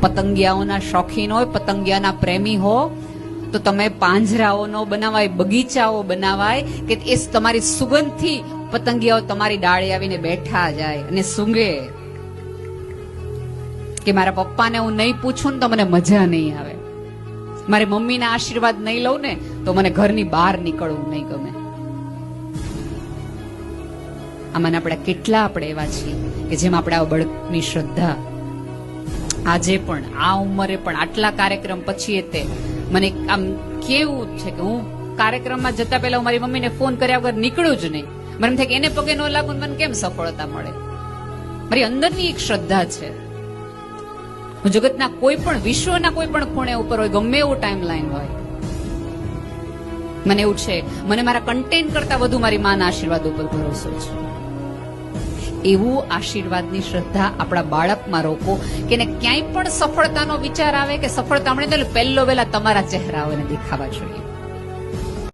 પતંગિયાઓના શોખીન હોય, પતંગિયાના પ્રેમી હો, તો તમે પાંજરાઓ ન બનાવાય, બગીચાઓ બનાવાય, કે એ તમારી સુગંધથી પતંગિયાઓ તમારી ડાળે આવીને બેઠા જાય અને સૂંઘે. કે મારા પપ્પાને હું નહીં પૂછું ને તો મને મજા નહીં આવે. મારી મમ્મીના આશીર્વાદ નહીં લઉં ને તો મને ઘરની બહાર નીકળવું નહીં ગમે. આમાં આપણે કેટલા આપણે એવા છીએ કે જેમ આપણે આ બળકની શ્રદ્ધા આજે પણ, આ ઉંમરે પણ, આટલા કાર્યક્રમ પછી તે. મને આમ કેવું છે કે હું કાર્યક્રમમાં જતા પહેલા હું મારી મમ્મીને ફોન કર્યા વગર નીકળું જ નહીં. મને એમ થાય કે એને પગે ન લાગુ મને કેમ સફળતા મળે? મારી અંદરની એક શ્રદ્ધા છે. હું જગતના કોઈ પણ, વિશ્વના કોઈ પણ ખૂણે ઉપર હોય, ગમે એવું ટાઈમ લાઈન હોય. મને એવું છે, મને મારા કન્ટેન્ટ કરતા વધુ મારી માના આશીર્વાદ ઉપર ભરોસો છે. એવું આશીર્વાદની શ્રદ્ધા આપણા બાળકમાં રોકો કે ક્યાંય પણ સફળતાનો વિચાર આવે કે સફળતા મળે તો પહેલો વહેલા તમારા ચહેરાઓને દેખાવા જોઈએ.